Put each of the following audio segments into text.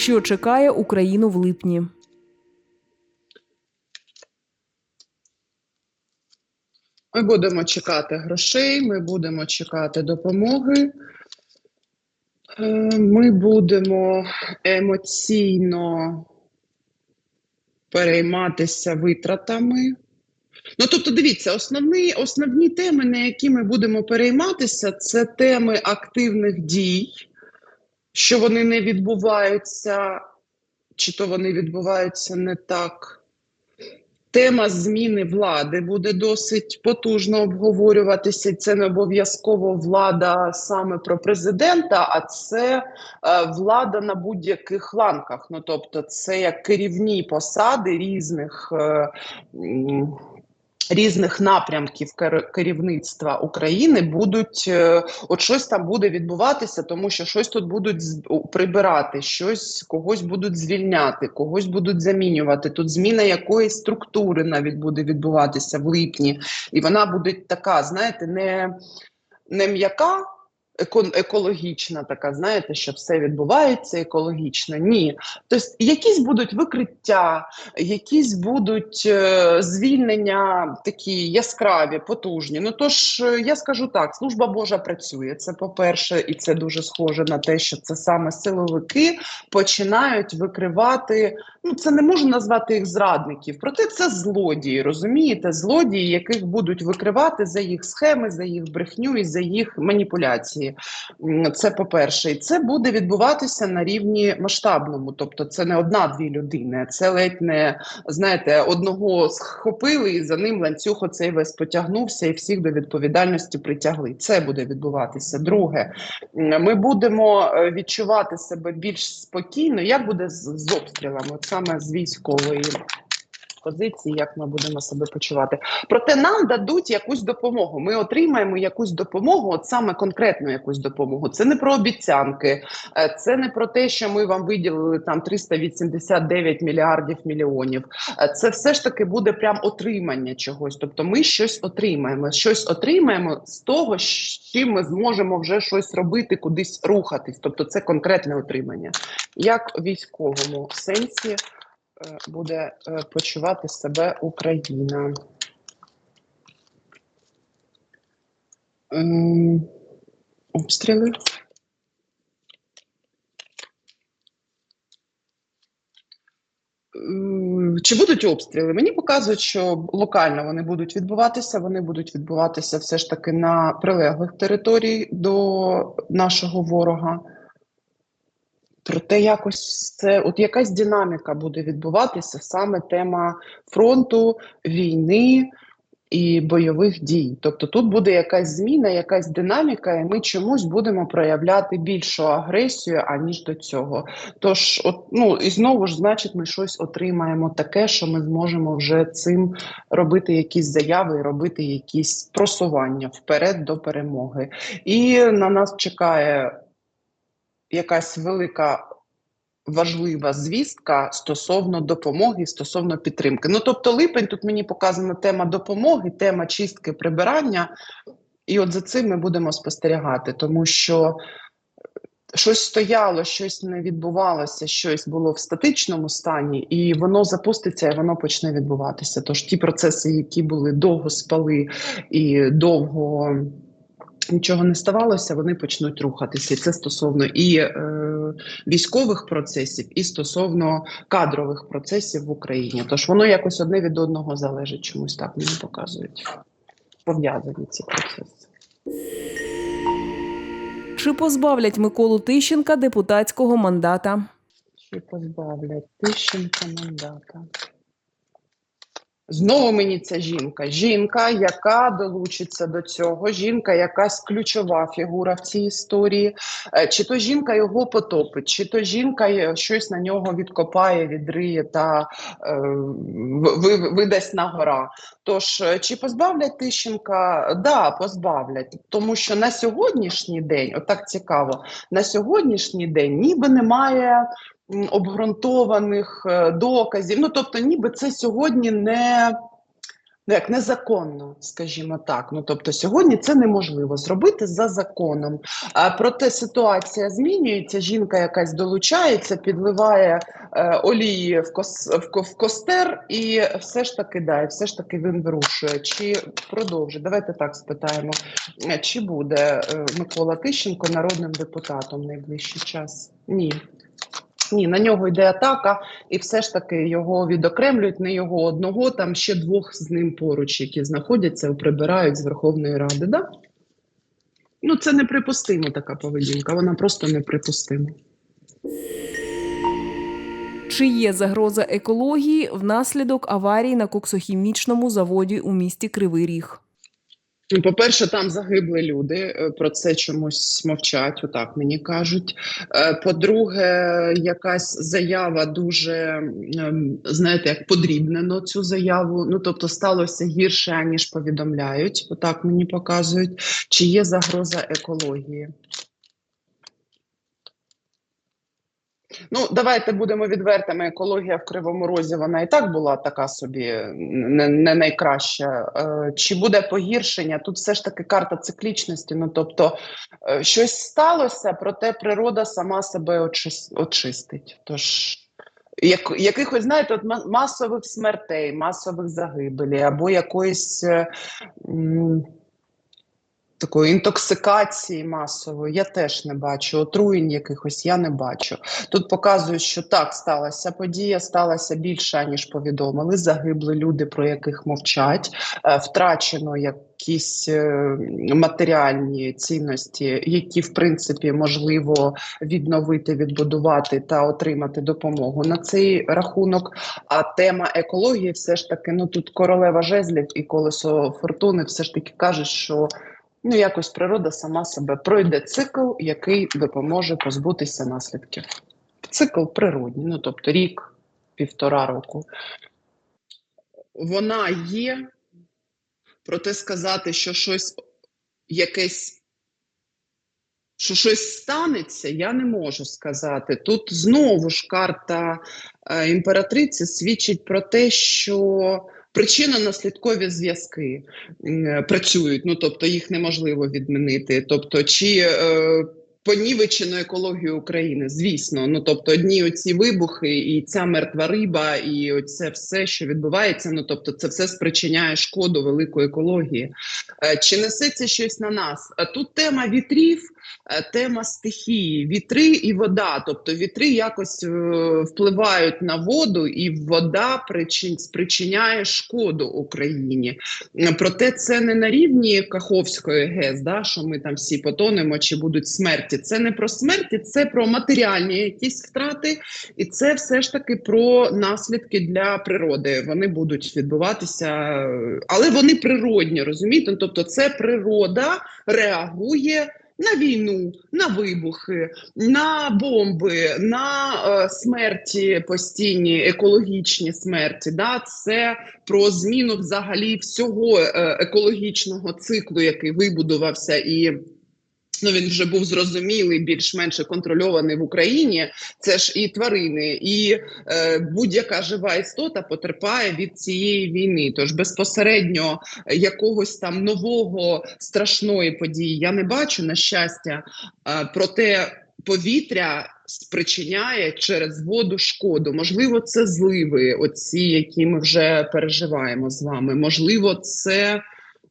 що чекає Україну в липні. Ми будемо чекати грошей, ми будемо чекати допомоги. Е, Ми будемо емоційно перейматися витратами. Ну, тобто, дивіться, основні, основні теми, на які ми будемо перейматися, це теми активних дій, що вони не відбуваються, чи то вони відбуваються не так. Тема зміни влади буде досить потужно обговорюватися. Це не обов'язково влада саме про президента, а це е, влада на будь-яких ланках. Ну тобто, це як керівні посади різних. Різних напрямків кер- керівництва України будуть е, от щось там буде відбуватися, тому що щось тут будуть прибирати, щось когось будуть звільняти, когось будуть замінювати. Тут зміна якоїсь структури навіть буде відбуватися в липні, і вона буде така, знаєте, не, не м'яка. Еко- Екологічна така, знаєте, що все відбувається екологічно. Ні. Тобто, якісь будуть викриття, якісь будуть е, звільнення такі яскраві, потужні. Ну тож е, я скажу так: служба Божа працює. Це по-перше, і це дуже схоже на те, що це саме силовики починають викривати. Ну, це не можу назвати їх зрадників, проте це злодії. Розумієте, злодії, яких будуть викривати за їх схеми, за їх брехню і за їх маніпуляції. Це по-перше, і це буде відбуватися на рівні масштабному. Тобто, це не одна-дві людини, це ледь не знаєте, одного схопили і за ним ланцюг оцей весь потягнувся і всіх до відповідальності притягли. Це буде відбуватися. Друге, ми будемо е, відчувати себе більш спокійно. Як буде з, обстрілами, саме з військової. Позиції, як ми будемо себе почувати, проте нам дадуть якусь допомогу. Ми отримаємо якусь допомогу, от саме конкретну якусь допомогу. Це не про обіцянки, е, це не про те, що ми вам виділили там 389 мільярдів мільйонів. Е, Це все ж таки буде прям отримання чогось. Тобто, ми щось отримаємо, щось отримаємо з того, з чим ми зможемо вже щось робити, кудись рухатись. Тобто, це конкретне отримання, як військовому сенсі. Е, Буде е, почувати себе Україна. Обстріли. Чи будуть обстріли? Мені показують, що локально вони будуть відбуватися. Вони будуть відбуватися все ж таки на прилеглих територій до нашого ворога. Проте якось це от якась динаміка буде відбуватися саме тема фронту, війни і бойових дій. Тобто тут буде якась зміна, якась динаміка, і ми чомусь будемо проявляти більшу агресію, аніж до цього. Тож, от, ну і знову ж, значить, ми щось отримаємо таке, що ми зможемо вже цим робити якісь заяви, робити якісь просування вперед до перемоги. І на нас чекає якась велика. Важлива звістка стосовно допомоги, стосовно підтримки. Ну тобто, липень тут мені показана тема допомоги, тема чистки прибирання, і от за цим ми будемо спостерігати, тому що щось стояло, щось не відбувалося, щось було в статичному стані, і воно запуститься, і воно почне відбуватися. Тож ті процеси, які були довго спали і довго нічого не ставалося, вони почнуть рухатися. І це стосовно і е, військових процесів, і стосовно кадрових процесів в Україні. Тож воно якось одне від одного залежить, чомусь так мені показують. Пов'язані ці процеси. Чи позбавлять Миколу Тищенка депутатського мандата? Чи позбавлять Тищенка мандата? Знову мені ця жінка. Жінка, яка долучиться до цього, жінка, якась ключова фігура в цій історії. Е, Чи то жінка його потопить, чи то жінка е, щось на нього відкопає, відриє та е, ви- видасть на гора. Тож, е, чи позбавлять Тищенка? Да, позбавлять. Тому що на сьогоднішній день, отак цікаво, на сьогоднішній день ніби немає обґрунтованих е, доказів. Ну тобто, ніби це сьогодні не. ну як незаконно, скажімо так. Ну тобто сьогодні це неможливо зробити за законом. А проте ситуація змінюється. Жінка якась долучається, підливає е, олії в, кос, в, в костер, і все ж таки да, і все ж таки він вирушує. Чи продовжить? Давайте так спитаємо. Е, Чи буде е, Микола Тищенко народним депутатом найближчий час? Ні. Ні, на нього йде атака, і все ж таки його відокремлюють не його одного, там ще двох з ним поруч, які знаходяться, прибирають з Верховної Ради. Да? Ну, це неприпустимо така поведінка, вона просто неприпустима. Чи є загроза екології внаслідок аварії на коксохімічному заводі у місті Кривий Ріг? Ну, По-перше, там загибли люди. е, Про це чомусь мовчать, отак мені кажуть. Е, По-друге, якась заява дуже ем, знаєте, як подрібнено цю заяву. Ну тобто сталося гірше, аніж повідомляють. Отак мені показують. Чи є загроза екології? Ну, давайте будемо відвертими. Екологія в Кривому Розі вона і так була така собі не, не найкраща. Е, чи буде погіршення? Тут все ж таки карта циклічності. Ну тобто е, щось сталося, проте природа сама себе очис- очистить. Тож як, якихось, знаєте, от масових смертей, масових загибелей або якоїсь. е, м, Такої інтоксикації масової я теж не бачу, отруєнь якихось я не бачу. Тут показують, що так сталася подія, сталася більше, ніж повідомили. Загибли люди, про яких мовчать, е, втрачено якісь е, матеріальні цінності, які в принципі можливо відновити, відбудувати та отримати допомогу на цей рахунок. А тема екології, все ж таки, ну тут королева жезлів і колесо фортуни, все ж таки кажуть, що. Ну, якось природа сама себе пройде цикл, який допоможе позбутися наслідків. Цикл природній, ну тобто рік, півтора року. Вона є, проте сказати, що щось якесь, що щось станеться, я не можу сказати. Тут знову ж карта е, імператриці свідчить про те, що причинно-наслідкові зв'язки працюють, ну тобто їх неможливо відмінити. Тобто, чи е, понівечено екологію України, звісно. Ну тобто, одні оці вибухи, і ця мертва риба, і оце все, що відбувається. Ну тобто, це все спричиняє шкоду великої екології. Е, чи несеться щось на нас? Е, Тут тема вітрів. Е, Тема стихії, вітри і вода. Тобто вітри якось е, впливають на воду, і вода причин, спричиняє шкоду Україні. Проте це не на рівні Каховської ГЕС, да, що ми там всі потонемо чи будуть смерті. Це не про смерті, це про матеріальні якісь втрати, і це все ж таки про наслідки для природи. Вони будуть відбуватися, але вони природні, розумієте? Тобто, це природа реагує. На війну, на вибухи, на бомби, на е, смерті постійні, екологічні смерті. Да? Це про зміну взагалі всього е, екологічного циклу, який вибудувався і. Ну, він вже був зрозумілий, більш-менш контрольований в Україні. Це ж і тварини, і е, будь-яка жива істота потерпає від цієї війни. Тож безпосередньо е, якогось там нового страшної події я не бачу, на щастя. Е, проте повітря спричиняє через воду шкоду. Можливо, це зливи, оці, які ми вже переживаємо з вами. Можливо, це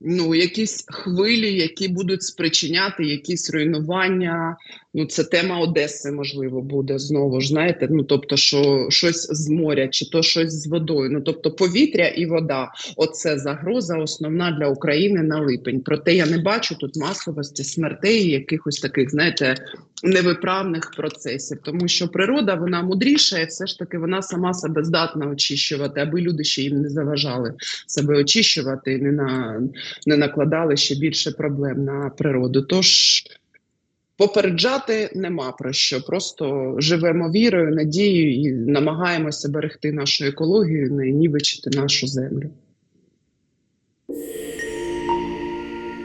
ну, якісь хвилі, які будуть спричиняти якісь руйнування. Ну, це тема Одеси, можливо, буде знову ж знаєте. Ну тобто, що щось з моря, чи то щось з водою. Ну тобто, повітря і вода. Оце загроза основна для України на липень. Проте я не бачу тут масовості смертей, якихось таких, знаєте, невиправних процесів, тому що природа вона мудріша, і все ж таки вона сама себе здатна очищувати, аби люди ще їм не заважали себе очищувати, не на не накладали ще більше проблем на природу. Тож попереджати нема про що. Просто живемо вірою, надією і намагаємося берегти нашу екологію, не нівечити нашу землю.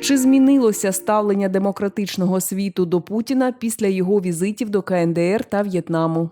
Чи змінилося ставлення демократичного світу до Путіна після його візитів до КНДР та В'єтнаму?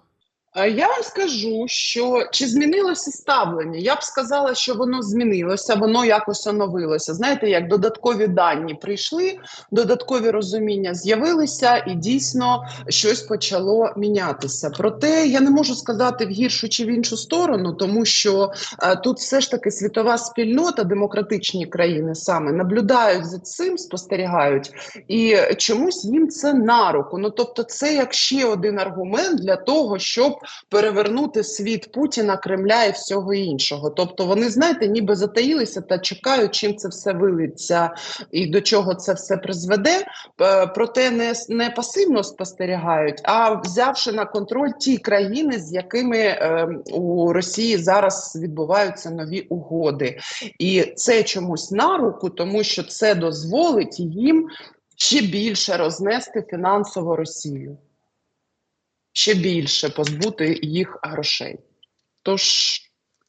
Е, Я вам скажу, що чи змінилося ставлення? Я б сказала, що воно змінилося, воно якось оновилося. Знаєте, як додаткові дані прийшли, додаткові розуміння з'явилися, і дійсно щось почало мінятися. Проте я не можу сказати в гіршу чи в іншу сторону, тому що е, тут все ж таки світова спільнота, демократичні країни саме наблюдають за цим, спостерігають, і чомусь їм це на руку. Ну тобто, це як ще один аргумент для того, щоб перевернути світ Путіна, Кремля і всього іншого. Тобто, вони знаєте, ніби затаїлися та чекають, чим це все вилиться і до чого це все призведе. Е, Проте не, не пасивно спостерігають, а взявши на контроль ті країни, з якими е, у Росії зараз відбуваються нові угоди, і це чомусь на руку, тому що це дозволить їм ще більше рознести фінансово Росію, ще більше позбути їх грошей. Тож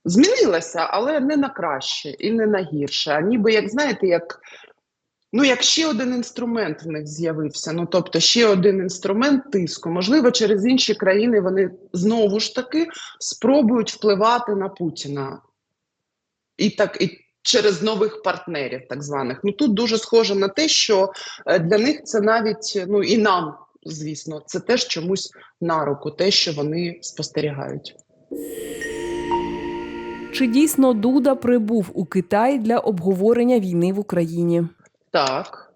змінилася, але не на краще і не на гірше. А ніби як знаєте, як. Ну, як ще один інструмент в них з'явився, ну тобто ще один інструмент тиску. Можливо, через інші країни вони знову ж таки спробують впливати на Путіна. І так і через нових партнерів, так званих. Ну тут дуже схоже на те, що е, для них це навіть ну і нам, звісно, це теж чомусь на руку, те, що вони спостерігають. Чи дійсно Дуда прибув у Китай для обговорення війни в Україні? Так.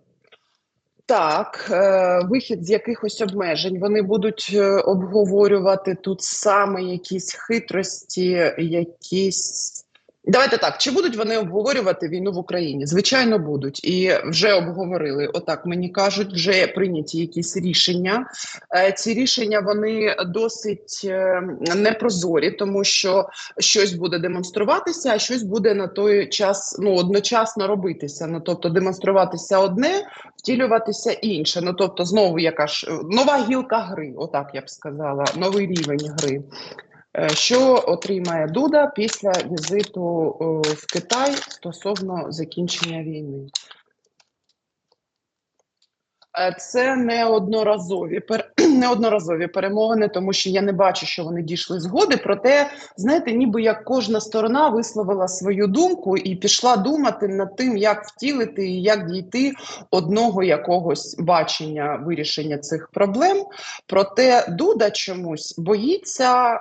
Так, е, вихід з якихось обмежень. Вони будуть е, обговорювати тут саме якісь хитрості, якісь. Давайте так. Чи будуть вони обговорювати війну в Україні? Звичайно, будуть. І вже обговорили. Отак мені кажуть, вже прийняті якісь рішення. Е, Ці рішення вони досить е, непрозорі, тому що щось буде демонструватися, а щось буде на той час ну одночасно робитися. Ну тобто демонструватися одне, втілюватися інше. Ну тобто, знову яка ж е, нова гілка гри, отак я б сказала, новий рівень гри. Е, Що отримає Дуда після візиту е, в Китай стосовно закінчення війни? Е, Це неодноразові неодноразові перемовини, тому що я не бачу, що вони дійшли згоди. Проте, знаєте, ніби як кожна сторона висловила свою думку і пішла думати над тим, як втілити і як дійти одного якогось бачення вирішення цих проблем. Проте Дуда чомусь боїться.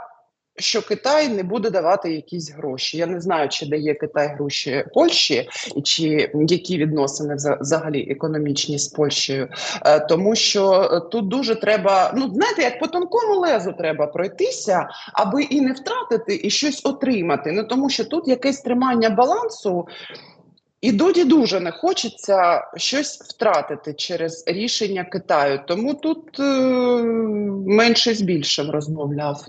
Що Китай не буде давати якісь гроші. Я не знаю, чи дає Китай гроші Польщі, і чи які відносини вза- взагалі економічні з Польщею. Е, тому що е, тут дуже треба, ну знаєте, як по тонкому лезу треба пройтися, аби і не втратити, і щось отримати. Ну тому що тут якесь тримання балансу. І Доді дуже не хочеться щось втратити через рішення Китаю. Тому тут е, менше з більшим розмовляв.